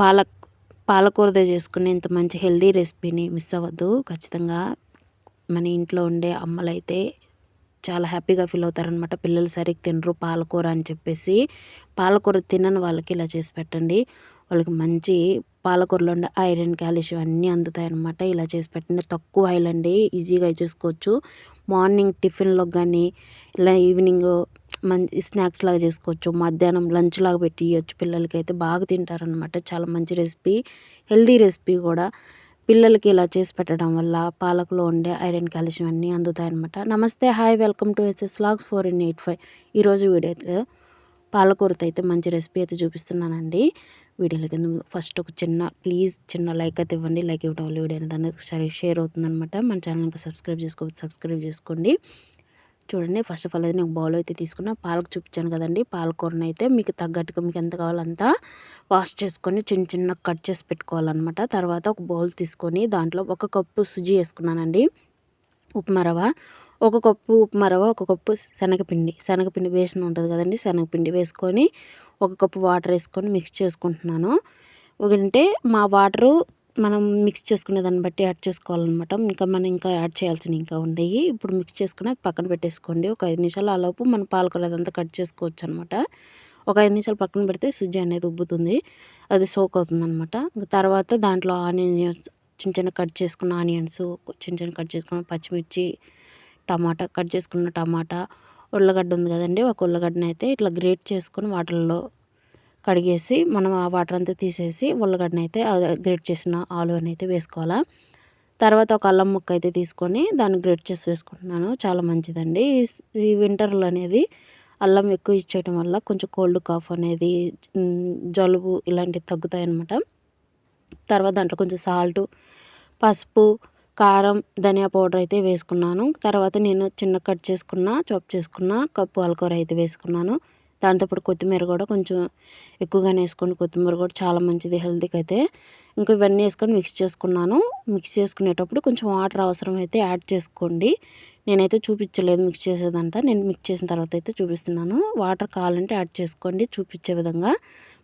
పాలక్ పాలకూరదే చేసుకునే ఇంత మంచి హెల్దీ రెసిపీని మిస్ అవ్వద్దు. ఖచ్చితంగా మన ఇంట్లో ఉండే అమ్మలైతే చాలా హ్యాపీగా ఫీల్ అవుతారనమాట పిల్లలు సరిగ్గా తినరు పాలకూర అని చెప్పేసి. పాలకూర తినని వాళ్ళకి ఇలా చేసి పెట్టండి. వాళ్ళకి మంచి పాలకూరలో ఉండే ఐరన్ కాల్షియం అన్నీ అందుతాయి అనమాట ఇలా చేసి పెట్టండి. తక్కువ ఆయిల్ అండి. ఈజీగా చేసుకోవచ్చు. మార్నింగ్ టిఫిన్లో కానీ ఇలా ఈవినింగ్ మంచి స్నాక్స్ లాగా చేసుకోవచ్చు. మధ్యాహ్నం లంచ్ లాగా పెట్టి ఇవ్వచ్చు పిల్లలకి అయితే బాగా తింటారనమాట చాలా మంచి రెసిపీ హెల్దీ రెసిపీ కూడా. పిల్లలకి ఇలా చేసి పెట్టడం వల్ల పాలకులో ఉండే ఐరన్ కాల్షియం అన్నీ అందుతాయన్నమాట. నమస్తే hi welcome to SS logs four in eight five. ఈరోజు వీడియో పాలకూరతో అయితే మంచి రెసిపీ అయితే చూపిస్తున్నానండి. వీడియోలో కింద ఫస్ట్ ఒక చిన్న ప్లీజ్ చిన్న లైక్ అయితే ఇవ్వండి. లైక్ ఇవ్వడం వల్ల వీడియో అనేది షేర్ అవుతుందనమాట మన ఛానల్ ఇంకా సబ్స్క్రైబ్ చేసుకోవచ్చు సబ్స్క్రైబ్ చేసుకోండి. చూడండి. ఫస్ట్ ఆఫ్ ఆల్ అయితే నేను బౌల్ అయితే తీసుకున్నా. పాలకు చూపించాను కదండి. పాలకూరను అయితే మీకు తగ్గట్టుగా మీకు ఎంత కావాలంతా వాష్ చేసుకొని చిన్న చిన్న కట్ చేసి పెట్టుకోవాలన్నమాట. తర్వాత ఒక బౌల్ తీసుకొని దాంట్లో ఒక కప్పు సుజీ వేసుకున్నానండి. ఉప్మా ఒక కప్పు ఉప్మా రవ్వ ఒక కప్పు శనగపిండి. శనగపిండి వేసిన ఉంటుంది కదండి. శనగపిండి వేసుకొని ఒక కప్పు వాటర్ వేసుకొని మిక్స్ చేసుకుంటున్నాను. అంటే మా వాటరు మనం మిక్స్ చేసుకునే దాన్ని బట్టి యాడ్ చేసుకోవాలన్నమాట. ఇంకా మనం ఇంకా యాడ్ చేయాల్సినవి ఇంకా ఉండేవి. ఇప్పుడు మిక్స్ చేసుకుని పక్కన పెట్టేసుకోండి. ఒక ఐదు నిమిషాలు ఆలోపు మనం పాలకూర అదంతా కట్ చేసుకోవచ్చు అనమాట ఒక ఐదు నిమిషాలు పక్కన పెడితే సుజ్జి అనేది ఉబ్బుతుంది. అది సోక్ అవుతుంది అనమాట తర్వాత దాంట్లో ఆనియన్స్ చిన్న చిన్న కట్ చేసుకున్న ఆనియన్స్ చిన్న చిన్న కట్ చేసుకున్న పచ్చిమిర్చి టమాటా కట్ చేసుకున్న టమాటా ఉల్లగడ్డ ఉంది కదండి. ఒక ఉల్లగడ్డని అయితే ఇట్లా గ్రేట్ చేసుకొని వాటర్లో కడిగేసి మనం ఆ వాటర్ అంతా తీసేసి ఉల్లగడ్డని అయితే గ్రేట్ చేసిన ఆలువని అయితే వేసుకోవాలా. తర్వాత ఒక అల్లం ముక్క అయితే తీసుకొని దాన్ని గ్రేట్ చేసి వేసుకుంటున్నాను. చాలా మంచిదండి. ఈ వింటర్లో అనేది అల్లం ఎక్కువ ఇచ్చేయటం వల్ల కొంచెం కోల్డ్ కాఫ్ అనేది జలుబు ఇలాంటివి తగ్గుతాయి అన్నమాట తర్వాత దాంట్లో కొంచెం సాల్ట్ పసుపు కారం ధనియా పౌడర్ అయితే వేసుకున్నాను. తర్వాత నేను చిన్న కట్ చేసుకున్న చాప్ చేసుకున్న కప్పు ఆల్కూర అయితే వేసుకున్నాను. దాంతోపాటు కొత్తిమీర కూడా కొంచెం ఎక్కువగానే వేసుకోండి. కొత్తిమీర కూడా చాలా మంచిది హెల్తీకి అయితే ఇంకా ఇవన్నీ వేసుకొని మిక్స్ చేసుకున్నాను. మిక్స్ చేసుకునేటప్పుడు కొంచెం వాటర్ అవసరం అయితే యాడ్ చేసుకోండి. నేనైతే చూపించలేదు మిక్స్ చేసేదంతా. నేను మిక్స్ చేసిన తర్వాత అయితే చూపిస్తున్నాను. వాటర్ కావాలంటే యాడ్ చేసుకోండి చూపించే విధంగా.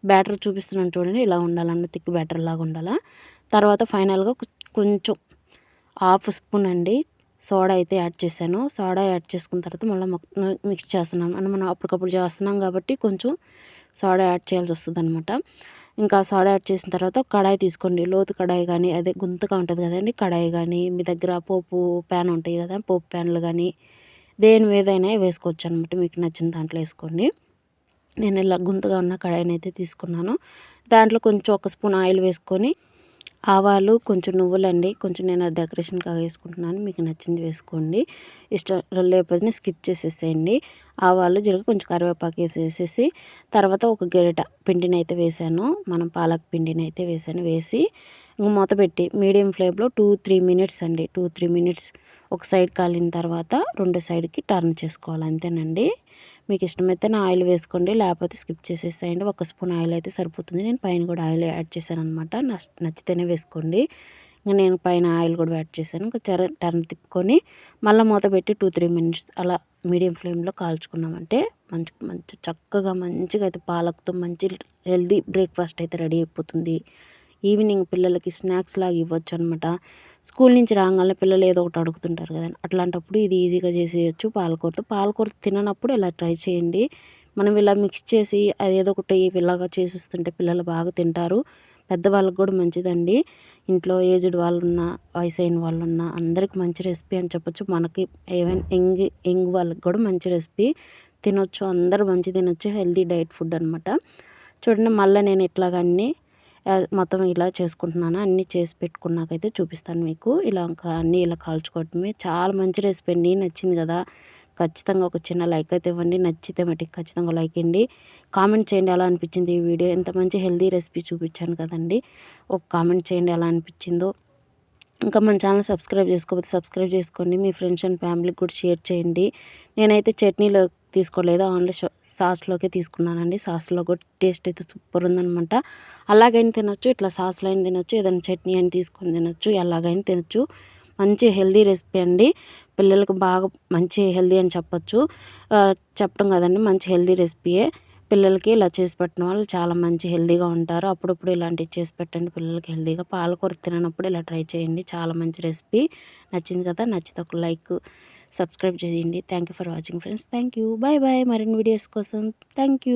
బ్యాటర్ చూపిస్తున్నాను చూడండి ఇలా ఉండాలన్న థిక్ బ్యాటర్ లాగా ఉండాలా. తర్వాత ఫైనల్గా కొంచెం హాఫ్ స్పూన్ అండి సోడా అయితే యాడ్ చేశాను. సోడా యాడ్ చేసుకున్న తర్వాత మళ్ళీ మిక్స్ చేస్తున్నాను. అని మనం అప్పటికప్పుడు చేస్తున్నాం కాబట్టి కొంచెం సోడా యాడ్ చేయాల్సి వస్తుంది అనమాట ఇంకా సోడా యాడ్ చేసిన తర్వాత కడాయి తీసుకోండి. లోతు కడాయి కానీ అదే గుంతగా ఉంటుంది కదండి కడాయి కానీ మీ దగ్గర పోపు ప్యాన్ ఉంటాయి కదా పోపు ప్యాన్లు కానీ దేని మీదైనా వేసుకోవచ్చు అనమాట మీకు నచ్చిన దాంట్లో వేసుకోండి. నేను ఇలా గుంతగా ఉన్న కడాయిని అయితే తీసుకున్నాను. దాంట్లో కొంచెం ఒక స్పూన్ ఆయిల్ వేసుకొని ఆవాలు కొంచెం నువ్వులండి. కొంచెం నేను అది డెకరేషన్గా వేసుకుంటున్నాను. మీకు నచ్చింది వేసుకోండి. ఇష్టం లేకపోతే స్కిప్ చేసేసేయండి. ఆవాలు జీలక కొంచెం కరివేపాకు వేసేసి తర్వాత ఒక గరిట పిండిని అయితే వేసాను. మనం పాలక్ పిండిని అయితే వేసాను. వేసి మూత పెట్టి మీడియం ఫ్లేమ్లో టూ త్రీ మినిట్స్ అండి. టూ త్రీ మినిట్స్ ఒక సైడ్ కాలిన తర్వాత రెండు సైడ్కి టర్న్ చేసుకోవాలి. అంతేనండి. మీకు ఇష్టమైతే నా ఆయిల్ వేసుకోండి. లేకపోతే స్కిప్ చేసేసేయండి. ఒక స్పూన్ ఆయిల్ అయితే సరిపోతుంది. నేను పైన కూడా ఆయిల్ యాడ్ చేశాను అనమాట నచ్చితేనే వేసుకోండి. ఇంకా నేను పైన ఆయిల్ కూడా యాడ్ చేశాను. ఇంకా టర్న్ తిప్పుకొని మళ్ళీ మూత పెట్టి టూ త్రీ మినిట్స్ అలా మీడియం ఫ్లేమ్లో కాల్చుకున్నామంటే మంచి మంచి చక్కగా మంచిగా అయితే పాలకుతో మంచి హెల్దీ బ్రేక్ఫాస్ట్ అయితే రెడీ అయిపోతుంది. ఈవినింగ్ పిల్లలకి స్నాక్స్ లాగా ఇవ్వచ్చు అనమాట స్కూల్ నుంచి రాగానే పిల్లలు ఏదో ఒకటి అడుగుతుంటారు కదా. అట్లాంటప్పుడు ఇది ఈజీగా చేసేయచ్చు పాలకూరతో. పాలకూర తిననప్పుడు ఇలా ట్రై చేయండి. మనం ఇలా మిక్స్ చేసి అది ఏదో ఒకటి ఇలాగా చేసిస్తుంటే పిల్లలు బాగా తింటారు. పెద్దవాళ్ళకి కూడా మంచిదండి. ఇంట్లో ఏజ్డ్ వాళ్ళు ఉన్న వయసు అయిన వాళ్ళు ఉన్న అందరికి మంచి రెసిపీ అని చెప్పొచ్చు. మనకి ఈవెన్ యంగ్ యంగ్ వాళ్ళకి కూడా మంచి రెసిపీ తినొచ్చు. అందరూ మంచి తినొచ్చు. హెల్తీ డైట్ ఫుడ్ అనమాట చూడండి మళ్ళీ నేను ఇట్లాగన్నీ మొత్తం ఇలా చేసుకుంటున్నాను. అన్నీ చేసి పెట్టుకున్నాకైతే చూపిస్తాను మీకు. ఇలా అన్నీ ఇలా కాల్చుకోవటమే. చాలా మంచి రెసిపీ అండి. నచ్చింది కదా. ఖచ్చితంగా ఒక చిన్న లైక్ అయితే ఇవ్వండి. నచ్చితే మటుకు ఖచ్చితంగా లైక్ ఇవ్వండి కామెంట్ చేయండి ఎలా అనిపించింది ఈ వీడియో. ఎంత మంచి హెల్దీ రెసిపీ చూపించాను కదండి. ఒక కామెంట్ చేయండి ఎలా అనిపించిందో. ఇంకా మన ఛానల్ సబ్స్క్రైబ్ చేసుకోకపోతే సబ్స్క్రైబ్ చేసుకోండి. మీ ఫ్రెండ్స్ అండ్ ఫ్యామిలీకి కూడా షేర్ చేయండి. నేనైతే చట్నీలో తీసుకోలేదు. షో సాస్లోకే తీసుకున్నానండి. సాస్లో కూడా టేస్ట్ అయితే సూపర్ ఉందనమాట. అలాగైనా తినొచ్చు ఇట్లా సాస్లో అయినా తినొచ్చు ఏదైనా చట్నీ అయినా తీసుకొని తినొచ్చు ఎలాగైనా తినొచ్చు. మంచి హెల్దీ రెసిపీ అండి. పిల్లలకు బాగా మంచి హెల్దీ అని చెప్పొచ్చు. చెప్పడం కదండి మంచి హెల్దీ రెసిపీయే. పిల్లలకి ఇలా చేసి పెట్టిన వాళ్ళు చాలా మంచి హెల్తీగా ఉంటారు. అప్పుడప్పుడు ఇలాంటివి చేసి పెట్టండి పిల్లలకి హెల్దీగా పాలకూర తిననప్పుడు ఇలా ట్రై చేయండి. చాలా మంచి రెసిపీ. నచ్చింది కదా నచ్చితే ఒక లైక్ సబ్స్క్రైబ్ చేయండి. Thank for watching friends thank you bye bye మరిన్ని వీడియోస్ కోసం. థ్యాంక్